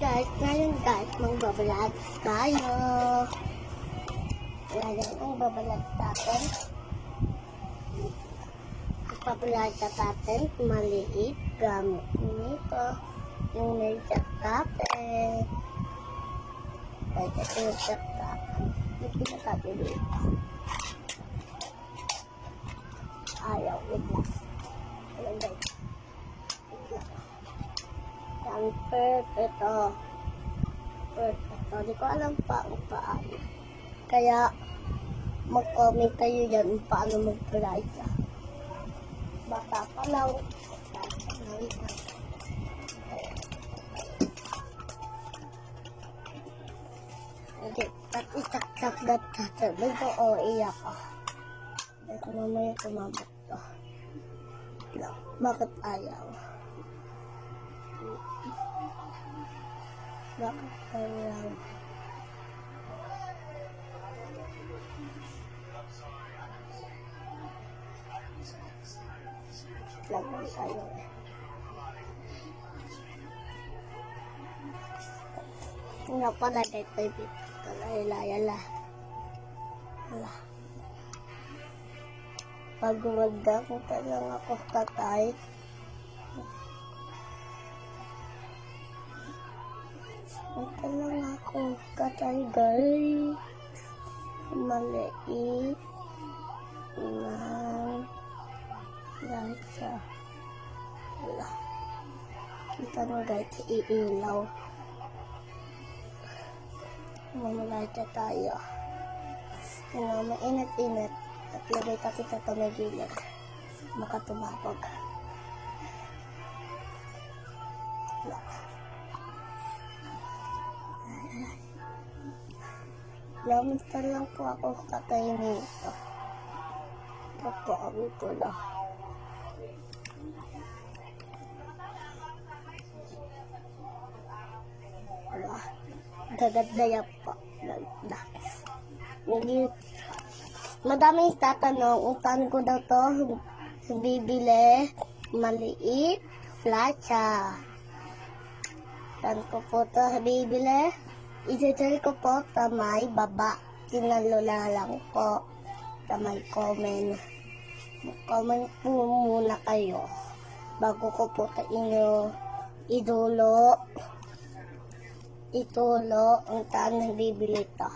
guys, ngayon guys, magbabalag tayo. Ngayon, ang babalag natin. Ipabalag natin, maliit, gamit nito. Yung medyo natin. Ito yung natin. Yung pinatabi dito. Ayaw, wait lang. Ayan guys. Ang perfecto. Perfecto. Di ko alam pa kung paano. Kaya, mag-comment kayo dyan kung paano ka. Bata pa lang. Bata pa lang. Hindi, at itaktak na tatabay ko o iyak ko. Ito mamaya tumabot to. Lang, Bakit ayaw? Bakit ayaw? Tayo eh. Nga pala dito yung kalayala. Wala. Pag magdang lang ako katay. Ito lang ako guys. Maliit. Lang. Dahil sa wala. Kita mo guys, iilaw. Mamalaya tayo. Ano, mainit-init. At lagay ka kita sa may gilid. Baka Lamunta lang po ako kakainin ito. Papaawin ko lang. Wala. Gagandaya po. Ganda. Hindi. Madaming tatanong paano ko daw to bibili maliit flasha. Saan ko po to bibili? Isasal ko po sa may baba. Sinalula lang po sa may comment. Comment po muna kayo bago ko po sa inyo idulo itulo ang saan nabibili ito.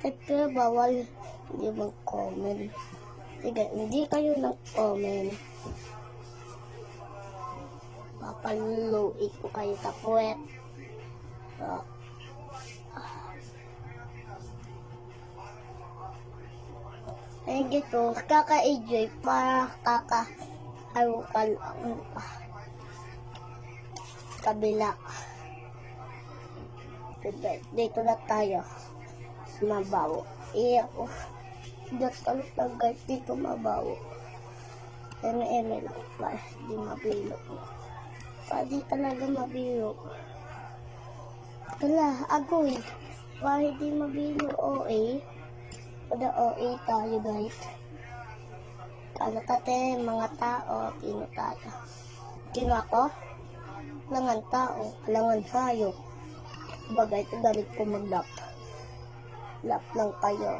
Kasi bawal hindi mag-comment. Sige, hindi kayo nag-comment. Papaluin ko kayo sa puwet. So, ay dito, kaka-enjoy para kaka-harukan ang kabila. Diba, Dito na tayo. Mabawo. Iya ko. Ka lang guys. Dito mabawo. Eme-eme lang pa. Di mabilo. Pa di talaga mabilo. Kala, agoy. Pa hindi mabilo OA. Pada OA tayo guys. Kala kate mga tao. Tino tayo. Tino ako? Langan tao. Langan hayop. Bagay ito gamit ko mag-lap. Lap lang kayo.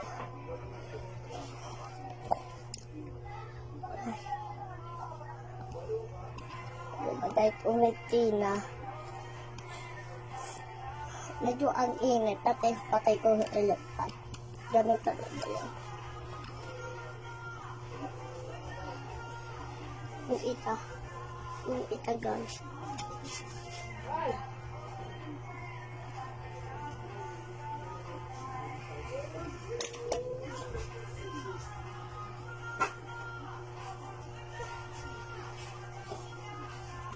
Bagay ko ulit Tina. Medyo ang init. Tatay patay ko yung elephant. Ganun talaga yun. Yung ita. Yung ita guys.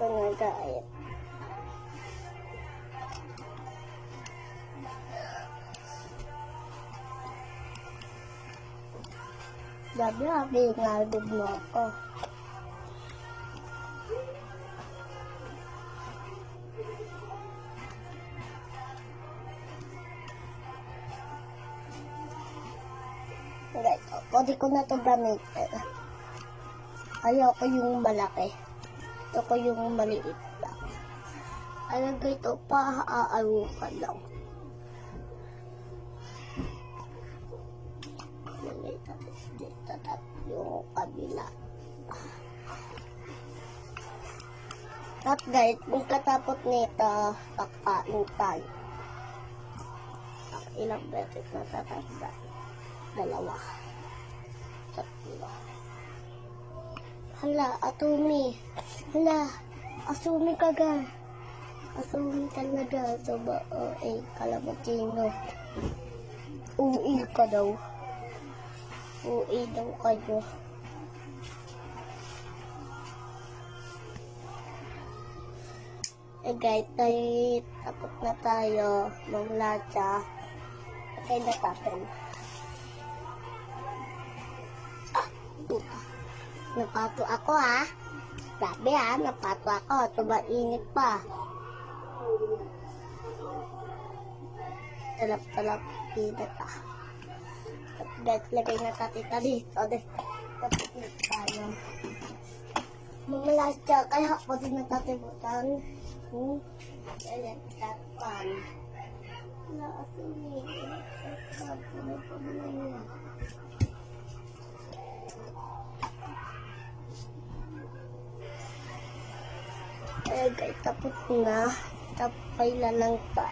Na guys. Habi nga mo ako. Guys, pwede ko na ito gamitin. Ayoko yung malaki. Ito ko yung maliit lang. Alam ko ito pa, aaro ka lang. At kabila. At guys, kung katapos nito, kakain tayo. Ang ilang beses na tatanda. Dalawa. Tatlo. Hala, atumi. Hala, asumi ka ga. Asumi talaga. So ba, oh, eh, kalabutino. Uwi ka daw. Uwi daw kayo. Eh guys, tayo, tapos na tayo ng latsa. Okay na natin. Ah. Napato ako ha. Sabi ha, napato ako. Tumainit pa. Talap-talap. Pinat ah. Guys, lagay na natin ito dito. Tapos na tayo. Mga latsa, kaya ako din natatibutan. Hmm? Kaya tapan. Wala kasi ni. Sabi na niya. Guys, tapos na. Tapay na pa.